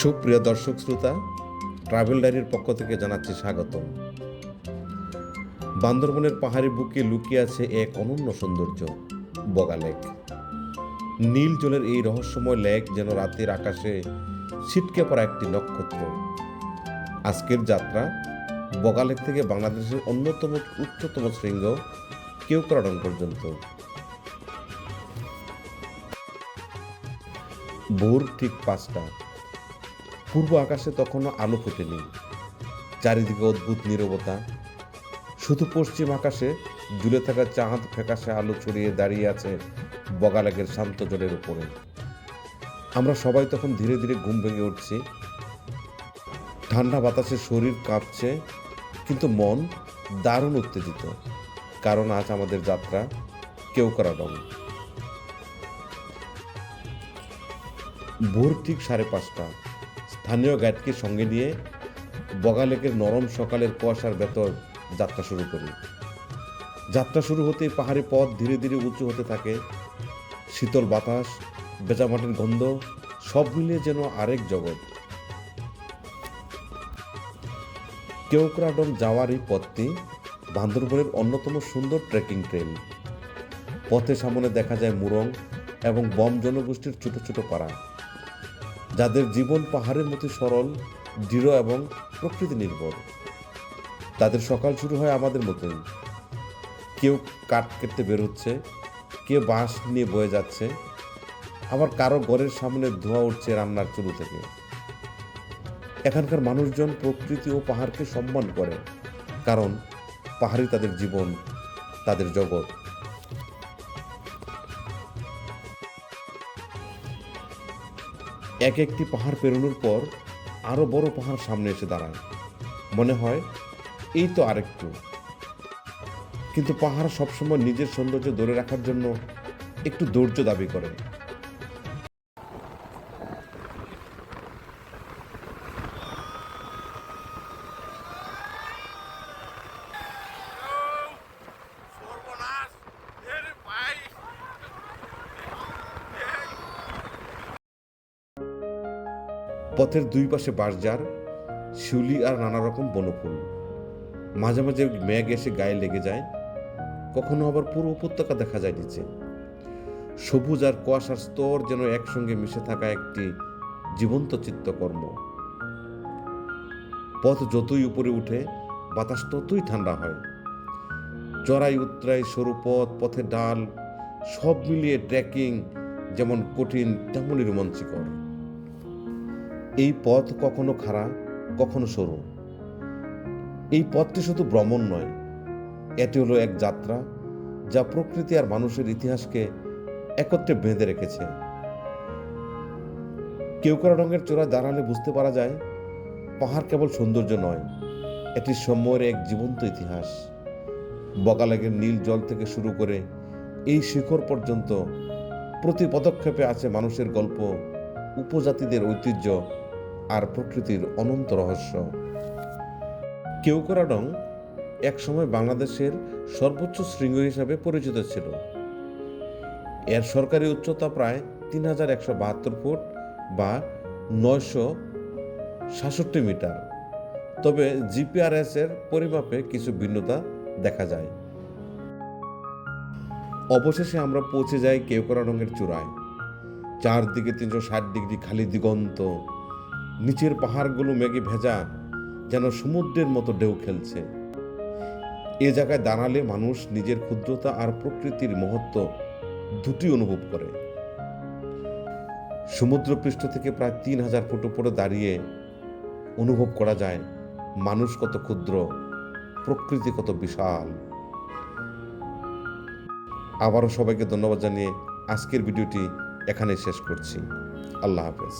সুপ্রিয় দর্শক শ্রোতা, ট্রাভেল ডায়েরির পক্ষ থেকে জানাচ্ছি স্বাগতম। বান্দরবনের পাহাড়ি বুকে লুকিয়ে আছে এক অনন্য সৌন্দর্য, বগা লেক। নীল জলের এই রহস্যময় লেক যেন রাতের আকাশে ছিটকে পড়া একটি নক্ষত্র। আজকের যাত্রা বগা লেক থেকে বাংলাদেশের অন্যতম উচ্চতম শৃঙ্গ কেউকরাডন পর্যন্ত। ভোর ঠিক পাঁচটা। পূর্ব আকাশে তখনও আলো ফোটেনি চারিদিকে অদ্ভুত নীরবতা। শুধু পশ্চিম আকাশে ঝুলে থাকা চাঁদ ফ্যাকাশে আলো ছড়িয়ে দাঁড়িয়ে আছে বগালেকের শান্ত জলের উপরে। আমরা সবাই তখন ধীরে ধীরে ঘুম ভেঙে উঠছি। ঠান্ডা বাতাসে শরীর কাঁপছে, কিন্তু মন দারুণ উত্তেজিত, কারণ আজ আমাদের যাত্রা কেউ করা ডং ভোর ঠিক সাড়ে পাঁচটা। স্থানীয় গাইডকে সঙ্গে নিয়ে বগালেকের নরম সকালের কুয়াশার ভেতর যাত্রা শুরু করি। যাত্রা শুরু হতেই পাহাড়ি পথ ধীরে ধীরে উঁচু হতে থাকে। শীতল বাতাস বেচা মাটির গন্ধ, সব মিলিয়ে যেন আরেক জগৎ। কেউকরাডং যাওয়ার এই পথটি বান্দরবনের অন্যতম সুন্দর ট্রেকিং ট্রেল পথের সামনে দেখা যায় মুরং এবং বম জনগোষ্ঠীর ছোট ছোট পাড়া। যাদের জীবন পাহাড়ের মতো সরল, দৃঢ় এবং প্রকৃতি নির্ভর তাদের সকাল শুরু হয় আমাদের মতোই। কেউ কাঠ কেটে বের হচ্ছে, কেউ বাঁশ নিয়ে বয়ে যাচ্ছে। আবার কারও ঘরের সামনে ধোঁয়া উঠছে রান্নার চুলো থেকে। এখানকার মানুষজন প্রকৃতি ও পাহাড়কে সম্মান করে, কারণ পাহাড়ই তাদের জীবন, তাদের জগৎ। এক একটি পাহাড় পেরোনোর পর আরও বড় পাহাড় সামনে এসে দাঁড়ায়। মনে হয় এই তো আরেকটু। কিন্তু পাহাড় সবসময় নিজের সৌন্দর্য ধরে রাখার জন্য একটু ধৈর্য দাবি করে। পথের দুই পাশে বাঁশঝাড়, শিউলি আর নানা রকম বনফুল। মাঝে মাঝে মেঘ এসে গায়ে লেগে যায়, কখনো আবার পুরো উপত্যকা দেখা যায় নিচে। সবুজ আর কুয়াশার স্তর যেন একসঙ্গে মিশে থাকা একটি জীবন্ত চিত্তকর্ম। পথ যতই উপরে উঠে, বাতাস ততই ঠান্ডা হয়। চড়াই উত্তরাই সরু পথ, পথের ডাল, সব মিলিয়ে ট্রেকিং যেমন কঠিন, তেমনই রোমাঞ্চকর। এই পথ কখনো খাড়া, কখনো সরু। এই পথটি শুধু ভ্রমণ নয়, এটি হলো এক যাত্রা যা প্রকৃতি আর মানুষের ইতিহাসকে একত্রে বেঁধে রেখেছে। কেউকরা রঙের চূড়া দাঁড়ালে বুঝতে পারা যায়, পাহাড় কেবল সৌন্দর্য নয়, এটি সময়ের এক জীবন্ত ইতিহাস। বগালেগের নীল জল থেকে শুরু করে এই শিখর পর্যন্ত প্রতি পদক্ষেপে আছে মানুষের গল্প, উপজাতিদের ঐতিহ্য আর প্রকৃতির অনন্ত রহস্য। কেউকরাডং একসময় বাংলাদেশের সর্বোচ্চ শৃঙ্গ হিসাবে পরিচিত ছিল। এর সরকারি উচ্চতা প্রায় তিন হাজার একশো বাহাত্তর ফুট বা নয়শো সাতষট্টি মিটার। তবে জিপিআরএস এর পরিমাপে কিছু ভিন্নতা দেখা যায়। অবশেষে আমরা পৌঁছে যাই কেউকরাডংয়ের চূড়ায়। চারদিকে তিনশো ষাট ডিগ্রি খালি দিগন্ত। নিচের পাহাড়গুলো মেঘে ভেজা, যেন সমুদ্রের মতো ঢেউ খেলছে। এ জায়গায় দাঁড়ালে মানুষ নিজের ক্ষুদ্রতা আর প্রকৃতির মহত্ব দুটি অনুভব করে। সমুদ্রপৃষ্ঠ থেকে প্রায় তিন হাজার ফুট উপরে দাঁড়িয়ে অনুভব করা যায়, মানুষ কত ক্ষুদ্র, প্রকৃতি কত বিশাল। আবারও সবাইকে ধন্যবাদ জানিয়ে আজকের ভিডিওটি এখানে শেষ করছি। আল্লাহ হাফেজ।